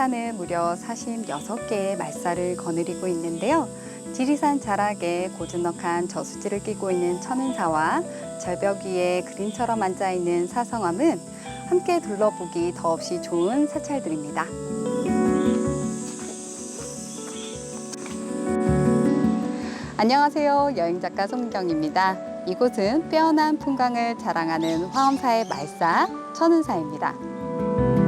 지리산은 무려 46개의 말사를 거느리고 있는데요. 지리산 자락에 고즈넉한 저수지를 끼고 있는 천은사와 절벽 위에 그림처럼 앉아 있는 사성함은 함께 둘러보기 더없이 좋은 사찰들입니다. 안녕하세요. 여행작가 송경입니다. 이곳은 빼어난 풍광을 자랑하는 화엄사의 말사 천은사입니다.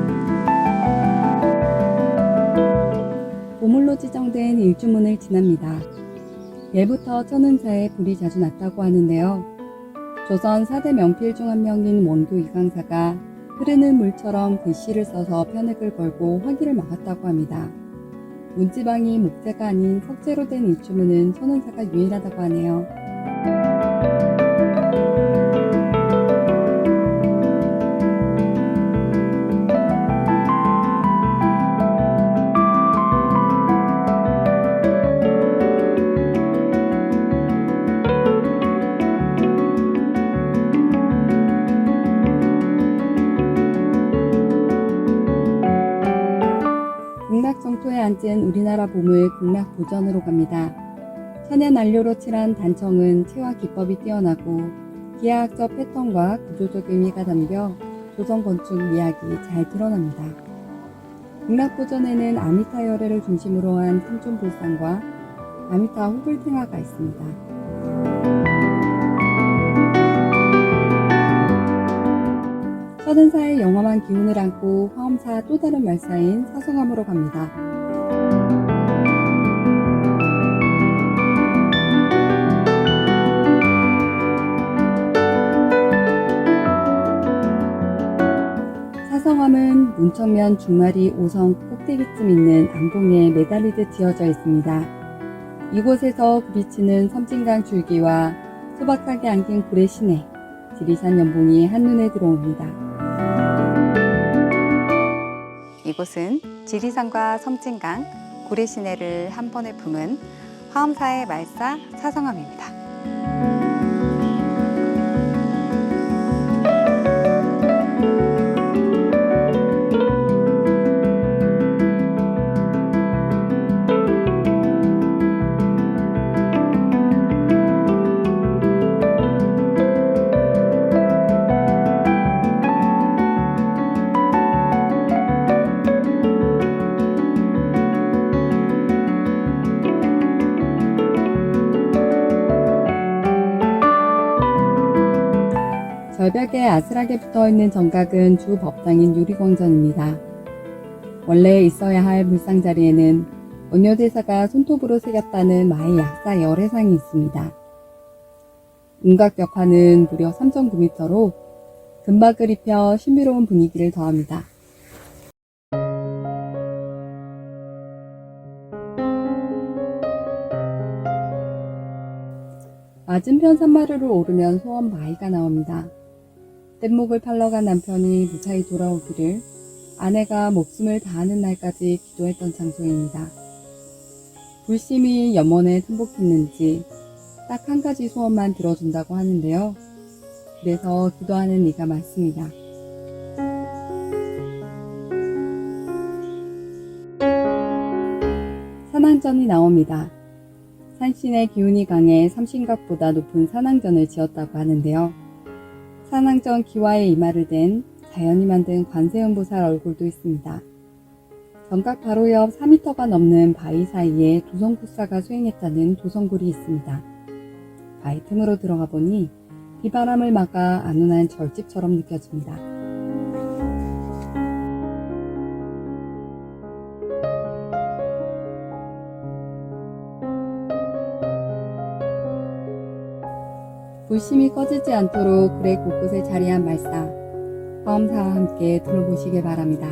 보물로 지정된 일주문을 지납니다. 예부터 천은사에 불이 자주 났다고 하는데요. 조선 4대 명필 중 한 명인 원교 이강사가 흐르는 물처럼 글씨를 써서 편액을 걸고 화기를 막았다고 합니다. 문지방이 목재가 아닌 석재로 된 일주문은 천은사가 유일하다고 하네요. 앉은 우리나라 보물 극락보전으로 갑니다. 천연 안료로 칠한 단청은 체화 기법이 뛰어나고 기하학적 패턴과 구조적 의미가 담겨 조선 건축 미학이 잘 드러납니다. 극락보전에는 아미타 열애를 중심으로 한 삼촌불상과 아미타 호불탱화가 있습니다. 서른사의 영험한 기운을 안고 화엄사 또 다른 말사인 사성함으로 갑니다. 문천면 중마리 5성 꼭대기쯤 있는 안봉에 매달리듯 지어져 있습니다. 이곳에서 부비치는 섬진강 줄기와 소박하게 안긴 구례 시내, 지리산 연봉이 한눈에 들어옵니다. 이곳은 지리산과 섬진강, 구례 시내를 한 번에 품은 화엄사의 말사 사성함입니다. 절벽에 아슬하게 붙어 있는 정각은 주 법당인 유리광전입니다. 원래 있어야 할 불상 자리에는 원효대사가 손톱으로 새겼다는 마의 약사 열애상이 있습니다. 음각 벽화는 무려 3.9m로 금박을 입혀 신비로운 분위기를 더합니다. 맞은편 산마루를 오르면 소원 마이가 나옵니다. 뗏목을 팔러 간 남편이 무사히 돌아오기를 아내가 목숨을 다하는 날까지 기도했던 장소입니다. 불심이 염원에 승복했는지 딱 한 가지 소원만 들어준다고 하는데요. 그래서 기도하는 이가 많습니다. 산왕전이 나옵니다. 산신의 기운이 강해 삼신각보다 높은 산왕전을 지었다고 하는데요. 산왕전 기와에 이마를 댄 자연이 만든 관세음보살 얼굴도 있습니다. 정각 바로 옆 4m가 넘는 바위 사이에 도성국사가 수행했다는 도성굴이 있습니다. 바위 틈으로 들어가 보니 비바람을 막아 안온한 절집처럼 느껴집니다. 불심이 꺼지지 않도록 글의 곳곳에 자리한 말사, 화엄사와 함께 둘러보시길 바랍니다.